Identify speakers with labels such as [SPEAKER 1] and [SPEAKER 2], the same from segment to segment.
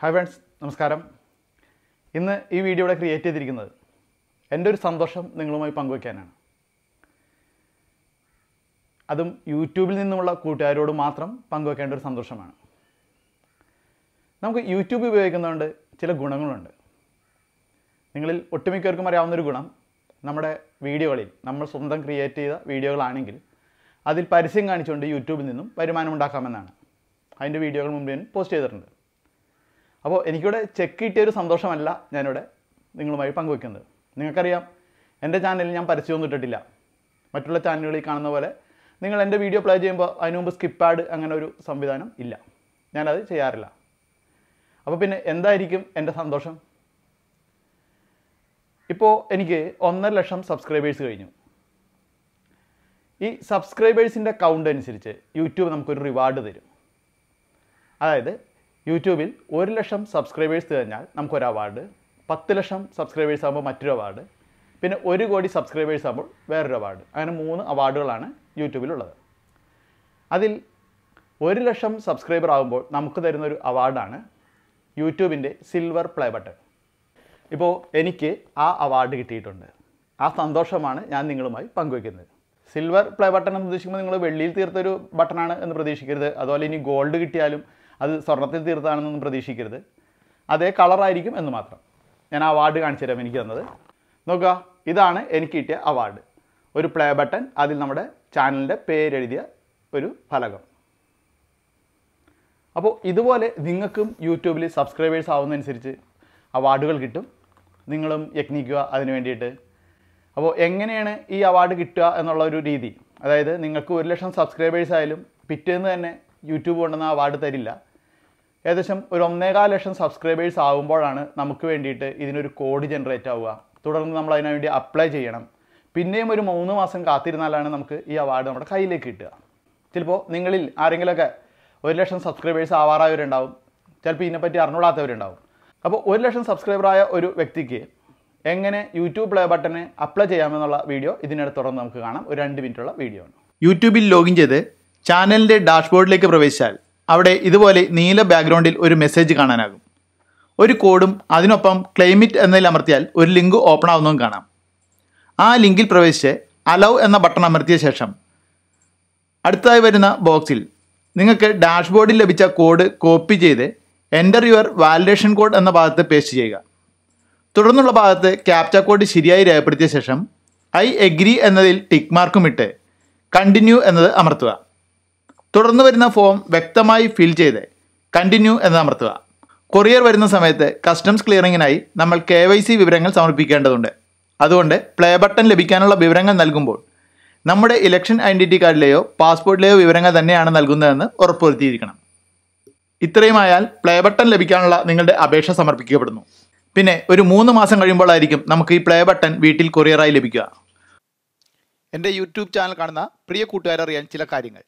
[SPEAKER 1] Hi friends നമസ്കാരം. ഇന്ന് ഈ വീഡിയോ ഇവിടെ ക്രിയേറ്റ് ചെയ്തിരിക്കുന്നത് എന്റെ ഒരു സന്തോഷം നിങ്ങളുമായി പങ്കുവയ്ക്കാനാണ്. അതും യൂട്യൂബിൽ നിന്നുമുള്ള കൂട്ടുകാരോട് മാത്രം പങ്കുവെക്കേണ്ട ഒരു സന്തോഷമാണ്. നമുക്ക് യൂട്യൂബ് ഉപയോഗിക്കുന്നതുകൊണ്ട് ചില ഗുണങ്ങളുണ്ട്. നിങ്ങളിൽ ഒട്ടുമിക്കവർക്കും അറിയാവുന്നൊരു ഗുണം നമ്മുടെ വീഡിയോകളിൽ നമ്മൾ സ്വന്തം ക്രിയേറ്റ് ചെയ്ത വീഡിയോകളാണെങ്കിൽ അതിൽ പരസ്യം കാണിച്ചുകൊണ്ട് യൂട്യൂബിൽ നിന്നും വരുമാനം ഉണ്ടാക്കാമെന്നാണ്. അതിന്റെ വീഡിയോകൾ മുമ്പ് ഞാൻ പോസ്റ്റ് ചെയ്തിട്ടുണ്ട്. അപ്പോൾ എനിക്കിവിടെ ചെക്ക് കിട്ടിയ ഒരു സന്തോഷമല്ല ഞാനിവിടെ നിങ്ങളുമായി പങ്കുവെക്കുന്നത്. നിങ്ങൾക്കറിയാം എന്റെ ചാനലിൽ ഞാൻ പരസ്യമൊന്നും ഇട്ടിട്ടില്ല. മറ്റുള്ള ചാനലുകളിൽ കാണുന്ന പോലെ നിങ്ങൾ എന്റെ വീഡിയോ പ്ലേ ചെയ്യുമ്പോൾ അതിന് മുമ്പ് സ്കിപ്പ് ആഡ് അങ്ങനെ ഒരു സംവിധാനം ഇല്ല. ഞാനത് ചെയ്യാറില്ല. അപ്പോൾ പിന്നെ എന്തായിരിക്കും എന്റെ സന്തോഷം? ഇപ്പോൾ എനിക്ക് ഒന്നര ലക്ഷം സബ്സ്ക്രൈബേഴ്സ് കഴിഞ്ഞു. ഈ സബ്സ്ക്രൈബേഴ്സിന്റെ കൗണ്ട് അനുസരിച്ച് യൂട്യൂബ് നമുക്കൊരു റിവാർഡ് തരും. അതായത് യൂട്യൂബിൽ ഒരു ലക്ഷം സബ്സ്ക്രൈബേഴ്സ് കഴിഞ്ഞാൽ നമുക്കൊരു അവാർഡ് പത്ത് ലക്ഷം സബ്സ്ക്രൈബേഴ്സ് ആകുമ്പോൾ മറ്റൊരു അവാർഡ് പിന്നെ ഒരു കോടി സബ്സ്ക്രൈബേഴ്സ് ആകുമ്പോൾ വേറൊരു അവാർഡ് അങ്ങനെ മൂന്ന് അവാർഡുകളാണ് യൂട്യൂബിലുള്ളത്. അതിൽ ഒരു ലക്ഷം സബ്സ്ക്രൈബർ ആകുമ്പോൾ നമുക്ക് തരുന്ന ഒരു അവാർഡാണ് യൂട്യൂബിന്റെ സിൽവർ പ്ലേ ബട്ടൺ ഇപ്പോൾ എനിക്ക് ആ അവാർഡ് കിട്ടിയിട്ടുണ്ട്. ആ സന്തോഷമാണ് ഞാൻ നിങ്ങളുമായി പങ്കുവയ്ക്കുന്നത് സിൽവർ പ്ലേ ബട്ടൺ എന്ന് ഉദ്ദേശിക്കുമ്പോൾ നിങ്ങൾ വെള്ളിയിൽ തീർത്തൊരു ബട്ടണാണ് എന്ന് പ്രതീക്ഷിക്കരുത്. അതുപോലെ ഇനി ഗോൾഡ് കിട്ടിയാലും അത് സ്വർണത്തിൽ തീർത്താണെന്നൊന്നും പ്രതീക്ഷിക്കരുത്. അതേ കളറായിരിക്കും എന്ന് മാത്രം. ഞാൻ അവാർഡ് കാണിച്ചു തരാം എനിക്ക് തന്നത്. നോക്കുക ഇതാണ് എനിക്ക് കിട്ടിയ അവാർഡ് ഒരു പ്ലേ ബട്ടൺ അതിൽ നമ്മുടെ ചാനലിന്റെ പേരെഴുതിയ ഒരു ഫലകം. അപ്പോൾ ഇതുപോലെ നിങ്ങൾക്കും യൂട്യൂബിൽ സബ്സ്ക്രൈബേഴ്സ് ആവുന്നതനുസരിച്ച് അവാർഡുകൾ കിട്ടും. നിങ്ങളും യത്നിക്കുക അതിന് വേണ്ടിയിട്ട്. അപ്പോൾ എങ്ങനെയാണ് ഈ അവാർഡ് കിട്ടുക എന്നുള്ള ഒരു രീതി? അതായത് നിങ്ങൾക്ക് ഒരു ലക്ഷം സബ്സ്ക്രൈബേഴ്സ് ആയാലും പിറ്റേന്ന് തന്നെ യൂട്യൂബ് കൊണ്ടുവന്ന അവാർഡ് തരില്ല. ഏകദേശം ഒരു ഒന്നേകാൽ ലക്ഷം സബ്സ്ക്രൈബേഴ്സ് ആകുമ്പോഴാണ് നമുക്ക് വേണ്ടിയിട്ട് ഇതിനൊരു കോഡ് ജനറേറ്റ് ആവുക. തുടർന്ന് നമ്മൾ അതിനു വേണ്ടി അപ്ലൈ ചെയ്യണം. പിന്നെയും ഒരു മൂന്ന് മാസം കാത്തിരുന്നാലാണ് നമുക്ക് ഈ അവാർഡ് നമ്മുടെ കയ്യിലേക്ക് കിട്ടുക. ചിലപ്പോൾ നിങ്ങളിൽ ആരെങ്കിലുമൊക്കെ ഒരു ലക്ഷം സബ്സ്ക്രൈബേഴ്സ് ആവാറായവരുണ്ടാവും. ചിലപ്പോൾ ഇതിനെപ്പറ്റി അറിഞ്ഞൂടാത്തവരുണ്ടാവും അപ്പോൾ ഒരു ലക്ഷം സബ്സ്ക്രൈബറായ ഒരു വ്യക്തിക്ക് എങ്ങനെ യൂട്യൂബ് പ്ലേ ബട്ടനെ അപ്ലൈ ചെയ്യാമെന്നുള്ള വീഡിയോ ഇതിനടുത്ത് തുറന്ന് നമുക്ക് കാണാം. ഒരു രണ്ട് മിനിറ്റുള്ള വീഡിയോ ആണ്. യൂട്യൂബിൽ ലോഗിൻ ചെയ്ത് ചാനലിന്റെ ഡാഷ്ബോർഡിലേക്ക് പ്രവേശിച്ചാൽ അവിടെ ഇതുപോലെ നീല ബാക്ക്ഗ്രൗണ്ടിൽ ഒരു മെസ്സേജ് കാണാനാകും. ഒരു കോഡും അതിനൊപ്പം ക്ലെയിമിറ്റ് എന്നതിൽ അമർത്തിയാൽ ഒരു ലിങ്ക് ഓപ്പൺ ആവുന്നതും കാണാം. ആ ലിങ്കിൽ പ്രവേശിച്ച് അലവ് എന്ന ബട്ടൺ അമർത്തിയ ശേഷം അടുത്തായി വരുന്ന ബോക്സിൽ നിങ്ങൾക്ക് ഡാഷ്ബോർഡിൽ ലഭിച്ച കോഡ് കോപ്പി ചെയ്ത് എന്റർ യുവർ വാലിഡേഷൻ കോഡ് എന്ന ഭാഗത്ത് പേസ്റ്റ് ചെയ്യുക. തുടർന്നുള്ള ഭാഗത്ത് ക്യാപ്ച കോഡ് ശരിയായി രേഖപ്പെടുത്തിയ ശേഷം ഐ എഗ്രി എന്നതിൽ ടിക്ക് മാർക്കും ഇട്ട് കണ്ടിന്യൂ എന്നത് അമർത്തുക. തുടർന്ന് വരുന്ന ഫോം വ്യക്തമായി ഫിൽ ചെയ്ത് കണ്ടിന്യൂ എന്ന് അമർത്തുക. കൊറിയർ വരുന്ന സമയത്ത് കസ്റ്റംസ് ക്ലിയറിങ്ങിനായി നമ്മൾ കെ വൈ സി വിവരങ്ങൾ സമർപ്പിക്കേണ്ടതുണ്ട്. അതുകൊണ്ട് പ്ലേ ബട്ടൺ ലഭിക്കാനുള്ള വിവരങ്ങൾ നൽകുമ്പോൾ നമ്മുടെ ഇലക്ഷൻ ഐഡന്റിറ്റി കാർഡിലെയോ പാസ്പോർട്ടിലെയോ വിവരങ്ങൾ തന്നെയാണ് നൽകുന്നതെന്ന് ഉറപ്പുവരുത്തിയിരിക്കണം. ഇത്രയുമായാൽ പ്ലേ ബട്ടൺ ലഭിക്കാനുള്ള നിങ്ങളുടെ അപേക്ഷ സമർപ്പിക്കപ്പെടുന്നു. പിന്നെ ഒരു മൂന്ന് മാസം കഴിയുമ്പോഴായിരിക്കും നമുക്ക് ഈ പ്ലേ ബട്ടൺ വീട്ടിൽ കൊറിയറായി ലഭിക്കുക. എന്റെ യൂട്യൂബ് ചാനൽ കാണുന്ന പ്രിയ കൂട്ടുകാരറിയാൻ ചില കാര്യങ്ങൾ.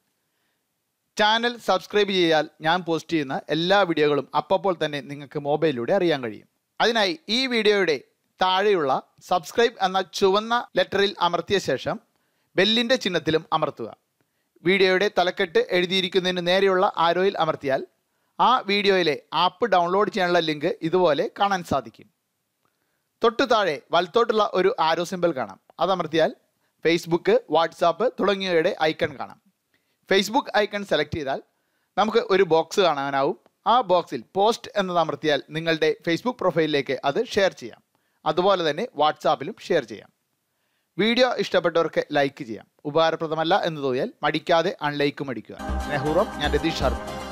[SPEAKER 1] ചാനൽ സബ്സ്ക്രൈബ് ചെയ്താൽ ഞാൻ പോസ്റ്റ് ചെയ്യുന്ന എല്ലാ വീഡിയോകളും അപ്പോൾ തന്നെ നിങ്ങൾക്ക് മൊബൈലിലൂടെ അറിയാൻ കഴിയും. അതിനായി ഈ വീഡിയോയുടെ താഴെയുള്ള സബ്സ്ക്രൈബ് എന്ന ചുവന്ന ലെറ്ററിൽ അമർത്തിയ ശേഷം ബെല്ലിന്റെ ചിഹ്നത്തിലും അമർത്തുക. വീഡിയോയുടെ തലക്കെട്ട് എഴുതിയിരിക്കുന്നതിന് നേരെയുള്ള ആരോയിൽ അമർത്തിയാൽ ആ വീഡിയോയിലെ ആപ്പ് ഡൗൺലോഡ് ചെയ്യാനുള്ള ലിങ്ക് ഇതുപോലെ കാണാൻ സാധിക്കും. തൊട്ടു താഴെ വലത്തോട്ടുള്ള ഒരു ആരോ സിമ്പിൾ കാണാം. അതമർത്തിയാൽ ഫേസ്ബുക്ക് വാട്സാപ്പ് തുടങ്ങിയവയുടെ ഐക്കൺ കാണാം. ഫേസ്ബുക്ക് ഐക്കൺ സെലക്ട് ചെയ്താൽ നമുക്ക് ഒരു ബോക്സ് കാണാനാവും. ആ ബോക്സിൽ പോസ്റ്റ് എന്നത് അമർത്തിയാൽ നിങ്ങളുടെ ഫേസ്ബുക്ക് പ്രൊഫൈലിലേക്ക് അത് ഷെയർ ചെയ്യാം. അതുപോലെ തന്നെ വാട്സാപ്പിലും ഷെയർ ചെയ്യാം. വീഡിയോ ഇഷ്ടപ്പെട്ടവർക്ക് ലൈക്ക് ചെയ്യാം. ഉപകാരപ്രദമല്ല എന്ന് തോന്നിയാൽ മടിക്കാതെ അൺലൈക്കും അടിക്കുക. സ്നേഹപൂർവം ഞാൻ രതീഷ് ശർമ്മ.